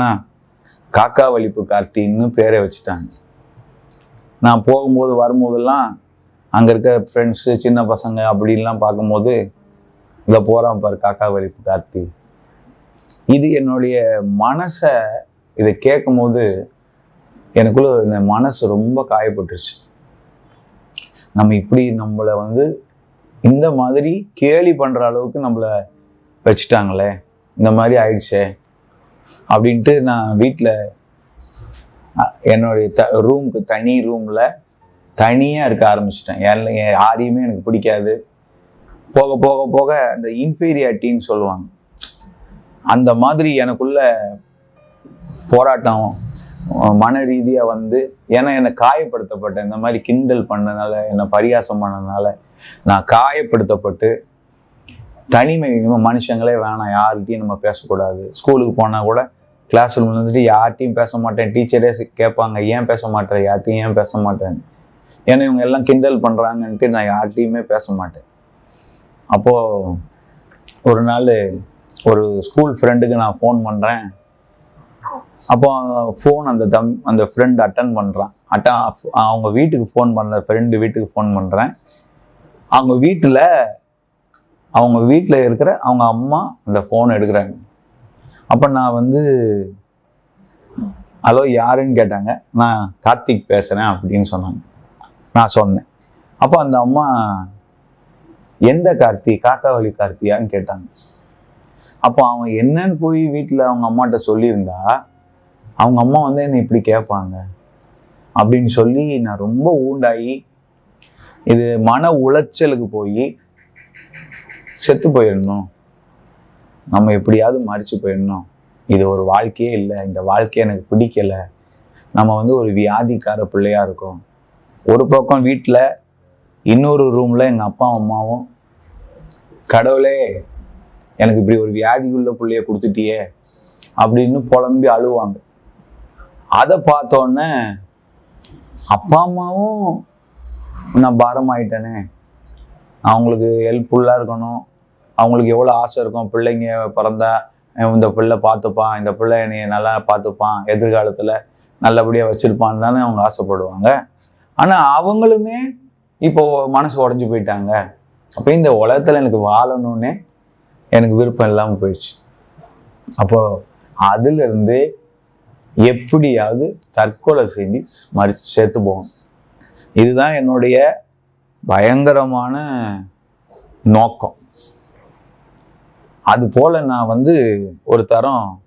நான் காக்கா வலிப்பு கார்த்தின்னு பேரை வச்சுட்டாங்க. நான் போகும்போது வரும்போதெல்லாம் அங்கே இருக்க ஃப்ரெண்ட்ஸு சின்ன பசங்க அப்படின்லாம் பார்க்கும்போது இதை போகிறான் பாரு காக்கா வலிப்பு கார்த்தி. இது என்னுடைய மனசை இதை கேட்கும்போது எனக்குள்ள இந்த மனசு ரொம்ப காயப்பட்டுருச்சு. நம்ம இப்படி நம்மளை வந்து இந்த மாதிரி கேலி பண்ணுற அளவுக்கு நம்மளை வச்சுட்டாங்களே இந்த மாதிரி ஆயிடுச்சே. அப்படின்ட்டு நான் வீட்டில் என்னுடைய த ரூமுக்கு தனி ரூமில் தனியாக இருக்க ஆரம்பிச்சிட்டேன். யாரில் யாரையுமே எனக்கு பிடிக்காது. போக போக போக அந்த இன்ஃபீரியாரிட்டின்னு சொல்லுவாங்க. அந்த மாதிரி எனக்குள்ள போராட்டம் மன ரீதியாக வந்து ஏன்னா என்னை காயப்படுத்தப்பட்டேன். இந்த மாதிரி கிண்டல் பண்ணனால என்னை பரியாசம் பண்ணனால நான் காயப்படுத்தப்பட்டு தனிமை இனிமேல் மனுஷங்களே வேணாம் யார்கிட்டையும் நம்ம பேசக்கூடாது. ஸ்கூலுக்கு போனால் கூட கிளாஸ் ரூம்ல வந்துட்டு யார்கிட்டையும் பேச மாட்டேன். டீச்சரே கேட்பாங்க ஏன் பேச மாட்டேன் யார்கிட்டையும் ஏன் பேச மாட்டேன் ஏன்னா இவங்க எல்லாம் கிண்டல் பண்ணுறாங்கன்ட்டு நான் யார்கிட்டையுமே பேச மாட்டேன். அப்போது ஒரு நாள் ஒரு ஸ்கூல் ஃப்ரெண்டுக்கு நான் ஃபோன் பண்ணுறேன் அப்போ ஃபோன் அந்த தம் அந்த ஃப்ரெண்ட் அட்டன் பண்ணுறான் அட்டன் அவங்க வீட்டுக்கு ஃபோன் பண்ண ஃப்ரெண்டு வீட்டுக்கு ஃபோன் பண்ணுறேன் அவங்க வீட்டில் அவங்க வீட்டில் இருக்கிற அவங்க அம்மா அந்த ஃபோன் எடுக்கிறாங்க. அப்போ நான் வந்து ஹலோ யாருன்னு கேட்டாங்க. நான் கார்த்திக் பேசுகிறேன் அப்படின்னு சொன்னாங்க. நான் சொன்னேன். அப்போ அந்த அம்மா எந்த கார்த்தி காக்காவளி கார்த்தியான்னு கேட்டாங்க. அப்போ அவன் என்னன்னு போய் வீட்டில் அவங்க அம்மாட்ட சொல்லியிருந்தா அவங்க அம்மா வந்து என்னை இப்படி கேட்பாங்க அப்படின்னு சொல்லி நான் ரொம்ப ஊண்டாகி இது மன உளைச்சலுக்கு போய் செத்து போயிடணும். நம்ம எப்படியாவது மறிச்சு போயிடணும். இது ஒரு வாழ்க்கையே இல்லை. இந்த வாழ்க்கை எனக்கு பிடிக்கல. நம்ம வந்து ஒரு வியாதிக்கார பிள்ளையாக இருக்கோம். ஒரு பக்கம் வீட்டில் இன்னொரு ரூமில் எங்கள் அப்பா அம்மாவும் கடவுளே எனக்கு இப்படி ஒரு வியாதி உள்ள பிள்ளைய கொடுத்துட்டியே அப்படின்னு புலம்பி அழுவாங்க. அதை பார்த்தோன்னே அப்பா அம்மாவும் நான் பாரமாயிட்டேனே அவங்களுக்கு ஹெல்ப்ஃபுல்லாக இருக்கணும். அவங்களுக்கு எவ்வளோ ஆசை இருக்கும்? பிள்ளைங்க பிறந்தா இந்த பிள்ளை பார்த்துப்பான் இந்த பிள்ளை என்னை நல்லா பார்த்துப்பான் எதிர்காலத்தில் நல்லபடியாக வச்சுருப்பான்னு தானே அவங்க ஆசைப்படுவாங்க. ஆனால் அவங்களுமே இப்போ மனசு உடஞ்சி போயிட்டாங்க. அப்போ இந்த உலகத்தில் எனக்கு வாழணும்னே எனக்கு விருப்பம் இல்லாமல் போயிடுச்சு. அப்போ அதுலேருந்து எப்படியாவது தற்கொலை செய்து மறு சேர்த்து போகணும். இதுதான் என்னுடைய பயங்கரமான நோக்கம். அதுபோல் நான் வந்து ஒரு தரம்